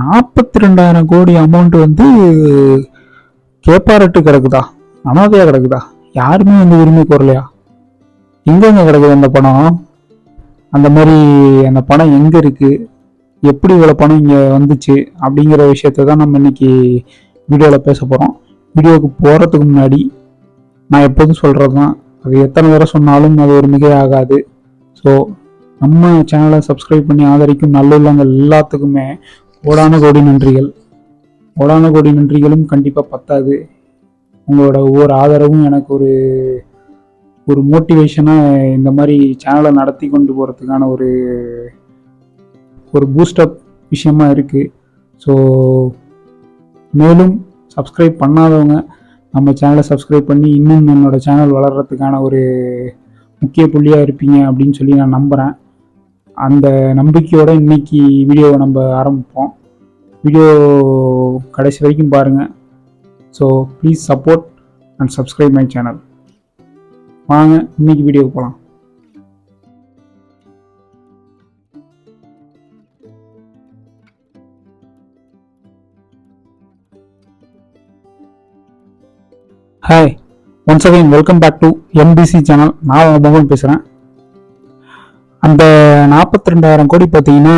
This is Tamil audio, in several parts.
நாற்பத்தி ரெண்டாயிரம் கோடி அமௌண்ட் வந்து கேப்பாரட்டு கிடக்குதா? அனாதையா கிடக்குதா? யாருமே வந்து உரிமை கோரலையா? எங்கெங்க கிடக்குது அந்த பணம்? அந்த மாதிரி அந்த பணம் எங்க இருக்கு? எப்படி இவ்வளோ பணம் இங்கே வந்துச்சு? அப்படிங்கிற விஷயத்த தான் நம்ம இன்னைக்கு வீடியோவில் பேச போகிறோம் வீடியோவுக்கு போகிறதுக்கு முன்னாடி நான் எப்போதும் சொல்கிறது தான் அது எத்தனை தடவை சொன்னாலும் அது ஒரு மிகை ஆகாது. ஸோ நம்ம சேனலை சப்ஸ்கிரைப் பண்ணி ஆதரிக்கும் நல்லுள்ளங்கள் எல்லாத்துக்குமே ஓடான கோடி நன்றிகள். ஓடான கோடி நன்றிகளும் கண்டிப்பாக பத்தாது. உங்களோட ஒவ்வொரு ஆதரவும் எனக்கு ஒரு ஒரு மோட்டிவேஷனாக இந்த மாதிரி சேனலை நடத்தி கொண்டு போகிறதுக்கான ஒரு ஒரு பூஸ்டப் விஷயமா இருக்குது ஸோ மேலும் சப்ஸ்கிரைப் பண்ணாதவங்க நம்ம சேனலை சப்ஸ்கிரைப் பண்ணி இன்னும் என்னோட சேனல் வளர்கிறதுக்கான ஒரு முக்கிய புள்ளியாக இருப்பீங்க அப்படின்னு சொல்லி நான் நம்புகிறேன் அந்த நம்பிக்கையோடு இன்னைக்கு வீடியோவை நம்ம ஆரம்பிப்போம். வீடியோ கடைசி வரைக்கும் பாருங்கள் so please support and subscribe my channel வாங்க இன்னைக்கு வீடியோக்கு போகலாம் hi once again welcome back to MBC channel நான் மோகன் பேசுகிறேன் அந்த நாற்பத்தி ரெண்டாயிரம் கோடி பார்த்தீங்கன்னா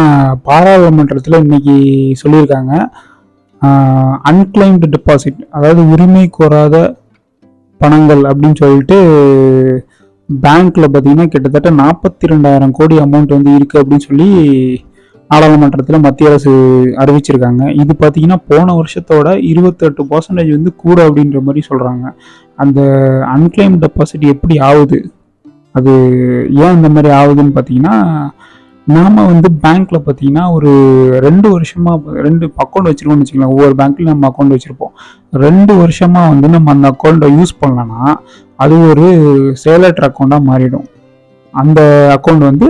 பாராளுமன்றத்தில் இன்னைக்கு சொல்லியிருக்காங்க. அன்கிளைம்டு டெபாசிட் அதாவது உரிமை கோராத பணங்கள் அப்படின்னு சொல்லிட்டு பேங்க்கில் பார்த்தீங்கன்னா கிட்டத்தட்ட நாற்பத்தி ரெண்டாயிரம் கோடி அமௌண்ட் வந்து இருக்குது அப்படின்னு சொல்லி நாடாளுமன்றத்தில் மத்திய அரசு அறிவிச்சிருக்காங்க. இது பார்த்தீங்கன்னா போன வருஷத்தோட இருபத்தெட்டு பர்சன்டேஜ் வந்து கூட அப்படின்ற மாதிரி சொல்கிறாங்க அந்த அன்கிளைம் டெபாசிட் எப்படி ஆகுது? அது ஏன் இந்த மாதிரி ஆகுதுன்னு பார்த்தீங்கன்னா நாம் வந்து பேங்க்கில் பார்த்தீங்கன்னா ஒரு ரெண்டு வருஷமாக ரெண்டு அக்கௌண்ட் வச்சுருக்கோம்னு வச்சுக்கலாம் ஒவ்வொரு பேங்க்லையும் நம்ம அக்கௌண்ட் வச்சுருப்போம். ரெண்டு வருஷமாக வந்து நம்ம அந்த அக்கௌண்ட்டை யூஸ் பண்ணலன்னா அது ஒரு சேலட்ரு அக்கௌண்ட்டாக மாறிடும். அந்த அக்கௌண்ட் வந்து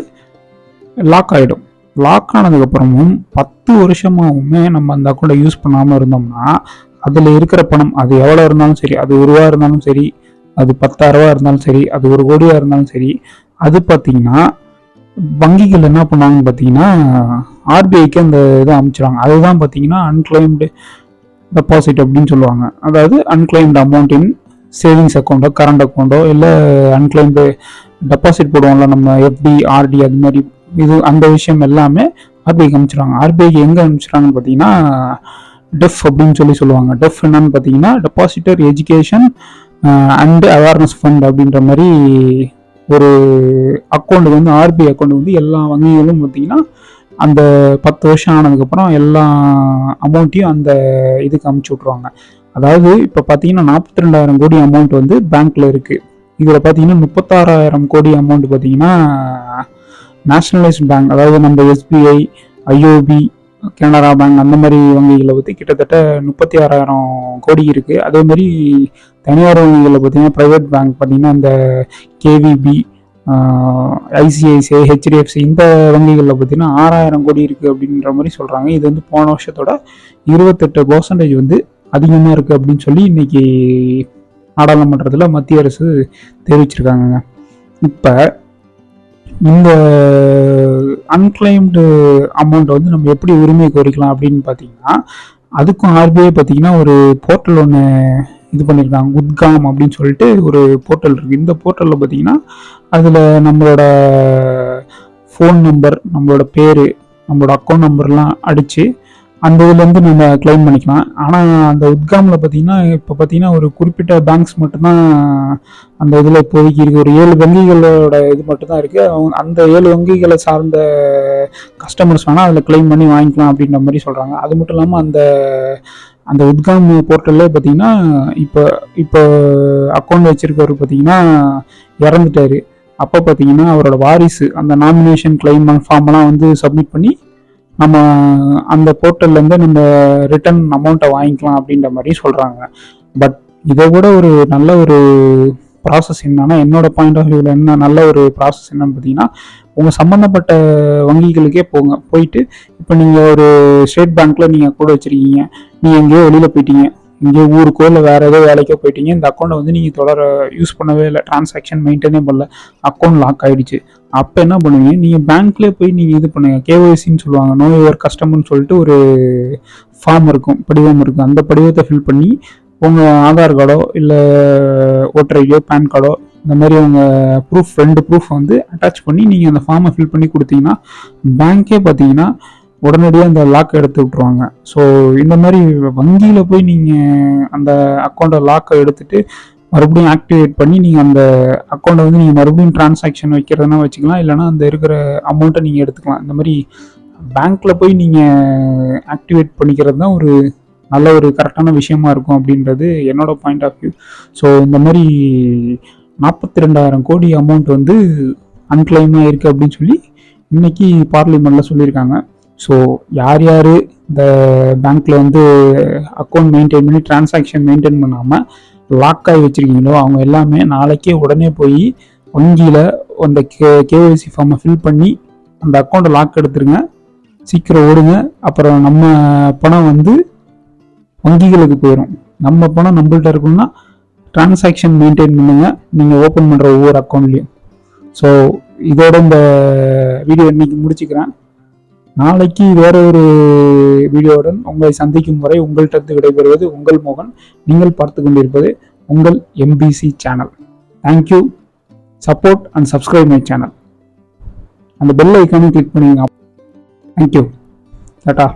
லாக் ஆகிடும் லாக் ஆனதுக்கப்புறமும் பத்து வருஷமாவுமே நம்ம அந்த அக்கௌண்ட்டை யூஸ் பண்ணாமல் இருந்தோம்னா அதில் இருக்கிற பணம் அது எவ்வளோ இருந்தாலும் சரி அது ஒரு ரூபா இருந்தாலும் சரி அது பத்தாயிரரூவா இருந்தாலும் சரி அது ஒரு கோடியாக இருந்தாலும் சரி அது பார்த்தீங்கன்னா வங்கிகள் என்ன பண்ணுவாங்கன்னு பார்த்தீங்கன்னா ஆர்பிஐக்கு அந்த இதை அமைச்சிருவாங்க அதுதான் பார்த்தீங்கன்னா அன்கிளைம்டு டெபாசிட் அப்படின்னு சொல்லுவாங்க. அதாவது அன்கிளைம்டு அமௌண்ட் இன் சேவிங்ஸ் அக்கௌண்ட்டோ கரண்ட் அக்கௌண்ட்டோ இல்லை அன்கிளைம்டு டெபாசிட் போடுவோம்ல நம்ம எஃப்டி ஆர்டி அது மாதிரி இது அந்த விஷயம் எல்லாமே ஆர்பிஐக்கு அனுப்பிச்சிடுவாங்க ஆர்பிஐக்கு எங்கே அனுப்பிச்சிடுறாங்கன்னு பார்த்தீங்கன்னா டெஃப் அப்படின்னு சொல்லி சொல்லுவாங்க. டெஃப் என்னன்னு பார்த்தீங்கன்னா depositor education and awareness fund அப்படின்ற மாதிரி ஒரு அக்கௌண்ட் வந்து ஆர்பிஐ அக்கௌண்ட் வந்து எல்லா வங்கிகளும் பார்த்தீங்கன்னா அந்த பத்து வருஷம் ஆனதுக்கப்புறம் எல்லா அமௌண்ட்டையும் அந்த இதுக்கு அமுச்சு விட்ருவாங்க அதாவது இப்போ பார்த்தீங்கன்னா நாற்பத்தி ரெண்டாயிரம் கோடி அமௌண்ட் வந்து பேங்க்கில் இருக்குது இதில் பார்த்தீங்கன்னா முப்பத்தாறாயிரம் கோடி அமௌண்ட் பார்த்தீங்கன்னா நேஷனலைஸ்ட் பேங்க் அதாவது நம்ம எஸ்பிஐ ஐஓபி கனரா பேங்க் அந்த மாதிரி வங்கிகளை பற்றி கிட்டத்தட்ட முப்பத்தி ஆறாயிரம் கோடி இருக்குது அதே மாதிரி தனியார் வங்கிகளில் பார்த்தீங்கன்னா ப்ரைவேட் பேங்க் பார்த்திங்கன்னா இந்த கேவிபி ஐசிஐசிஐ ஹெச்டிஎஃப்சி இந்த வங்கிகளில் பார்த்தீங்கன்னா ஆறாயிரம் கோடி இருக்குது அப்படின்ற மாதிரி சொல்கிறாங்க இது வந்து போன வருஷத்தோட இருபத்தெட்டு பர்சன்டேஜ் வந்து அதிகமாக இருக்குது அப்படின்னு சொல்லி இன்னைக்கு நாடாளுமன்றத்தில் மத்திய அரசு தெரிவிச்சிருக்காங்க இப்போ இந்த அன்கிளைம்டு அமௌண்ட்டை வந்து நம்ம எப்படி உரிமை கோரிக்கலாம் அப்படின்னு பார்த்தீங்கன்னா அதுக்கும் ஆர்பிஐ பார்த்தீங்கன்னா ஒரு போர்ட்டல் ஒன்று இது பண்ணியிருக்காங்க உத்காம் அப்படின்னு சொல்லிட்டு ஒரு போர்ட்டல் இருக்குது இந்த போர்ட்டலில் பார்த்தீங்கன்னா அதில் நம்மளோட ஃபோன் நம்பர் நம்மளோட பேர் நம்மளோட அக்கௌண்ட் நம்பர்லாம் அடித்து அந்த இதுலேருந்து நம்ம கிளைம் பண்ணிக்கலாம். ஆனால் அந்த உத்காமில் பார்த்தீங்கன்னா இப்போ பார்த்தீங்கன்னா ஒரு குறிப்பிட்ட பேங்க்ஸ் மட்டும்தான் அந்த இதில் இப்போதைக்கு இருக்குது ஒரு ஏழு வங்கிகளோட இது மட்டும்தான் இருக்குது அவங்க அந்த ஏழு வங்கிகளை சார்ந்த கஸ்டமர்ஸ் வேணால் அதில் கிளைம் பண்ணி வாங்கிக்கலாம் அப்படின்ற மாதிரி சொல்கிறாங்க அது மட்டும் இல்லாமல் அந்த அந்த உத்காம் போர்ட்டல்லே பார்த்தீங்கன்னா இப்போ இப்போ அக்கௌண்ட் வச்சுருக்கவர் பார்த்தீங்கன்னா இறந்துட்டாரு. அப்போ பார்த்தீங்கன்னா அவரோட வாரிசு அந்த நாமினேஷன் கிளைம் ஃபார்ம்லாம் வந்து சப்மிட் பண்ணி நம்ம அந்த போர்ட்டல்லேருந்து நம்ம ரிட்டர்ன் அமௌண்ட்டை வாங்கிக்கலாம் அப்படின்ற மாதிரி சொல்கிறாங்க பட் இதை விட ஒரு நல்ல ஒரு ப்ராசஸ் என்னன்னா என்னோட பாயிண்ட் ஆஃப் வியூவில் என்ன நல்ல ஒரு ப்ராசஸ் என்னன்னு பார்த்தீங்கன்னா உங்கள் சம்மந்தப்பட்ட வங்கிகளுக்கே போங்க. போயிட்டு இப்போ நீங்கள் ஒரு ஸ்டேட் பேங்க்கில் நீங்கள் கூட வச்சுருக்கீங்க. நீங்கள் எங்கேயோ வெளியில் போயிட்டீங்க. இங்கே ஊருக்கோ இல்லை வேறு ஏதோ வேலைக்கோ போயிட்டீங்க இந்த அக்கௌண்ட்டை வந்து நீங்கள் தொடர யூஸ் பண்ணவே இல்லை. டிரான்சாக்ஷன் மெயின்டைனே பண்ணல. அக்கௌண்ட் லாக் ஆகிடுச்சு அப்போ என்ன பண்ணுவீங்க? நீங்கள் பேங்க்லேயே போய் நீங்கள் இது பண்ணுங்க. கேஒய்சின்னு சொல்லுவாங்க. நோ யுவர் கஸ்டமர்னு சொல்லிட்டு ஒரு ஃபார்ம் இருக்கும் படிவம் இருக்கும். அந்த படிவத்தை ஃபில் பண்ணி உங்கள் ஆதார் கார்டோ இல்லை ஓட்டர் ஐடியோ பேன் கார்டோ இந்த மாதிரி உங்கள் ப்ரூஃப் ரெண்டு ப்ரூஃப் வந்து அட்டாச் பண்ணி நீங்கள் அந்த ஃபார்மை ஃபில் பண்ணி கொடுத்தீங்கன்னா பேங்க்கே பார்த்தீங்கன்னா உடனடியாக அந்த லாக்கை எடுத்து விட்ருவாங்க ஸோ இந்த மாதிரி வங்கியில் போய் நீங்கள் அந்த அக்கௌண்ட்டை லாக்கை எடுத்துகிட்டு மறுபடியும் ஆக்டிவேட் பண்ணி நீங்கள் அந்த அக்கௌண்ட்டை வந்து நீங்கள் மறுபடியும் டிரான்சாக்ஷன் வைக்கிறதுனா வச்சுக்கலாம். இல்லைனா அந்த இருக்கிற அமௌண்ட்டை நீங்கள் எடுத்துக்கலாம். இந்த மாதிரி பேங்க்கில் போய் நீங்கள் ஆக்டிவேட் பண்ணிக்கிறது தான் ஒரு நல்ல ஒரு கரெக்டான விஷயமா இருக்கும் அப்படின்றது என்னோட பாயிண்ட் ஆஃப் வியூ ஸோ இந்த மாதிரி நாற்பத்தி ரெண்டாயிரம் கோடி அமௌண்ட் வந்து அன்கிளைமாக இருக்குது அப்படின்னு சொல்லி இன்னைக்கு பார்லிமெண்ட்டில் சொல்லியிருக்காங்க. ஸோ யார் யார் இந்த பேங்க்கில் வந்து அக்கௌண்ட் மெயின்டைன் பண்ணி டிரான்சாக்ஷன் மெயின்டைன் பண்ணாமல் லாக் ஆகி வச்சுருக்கீங்களோ அவங்க எல்லாமே நாளைக்கே உடனே போய் வங்கியில் அந்த கே கேஒய்சி ஃபார்மை ஃபில் பண்ணி அந்த அக்கௌண்ட்டை லாக் எடுத்துருங்க. சீக்கிரம் ஓடுங்க. அப்புறம் நம்ம பணம் வந்து வங்கிகளுக்கு போயிடும் நம்ம பணம் நம்மள்கிட்ட இருக்கணும்னா டிரான்சாக்ஷன் மெயின்டைன் பண்ணுங்கள் நீங்கள் ஓப்பன் பண்ணுற ஒவ்வொரு அக்கௌண்ட்லேயும் ஸோ இதோட இந்த வீடியோ இன்னைக்கு முடிச்சுக்கிறேன். நாளைக்கு வேற ஒரு வீடியோவுடன் உங்களை சந்திக்கும் வரை உங்கள்கிட்ட விடைபெறுவது உங்கள் மோகன். நீங்கள் பார்த்து கொண்டிருப்பது உங்கள் MBC channel thank you support and subscribe my channel அந்த பெல் ஐக்கானும் கிளிக் பண்ணிங்க. Thank you tata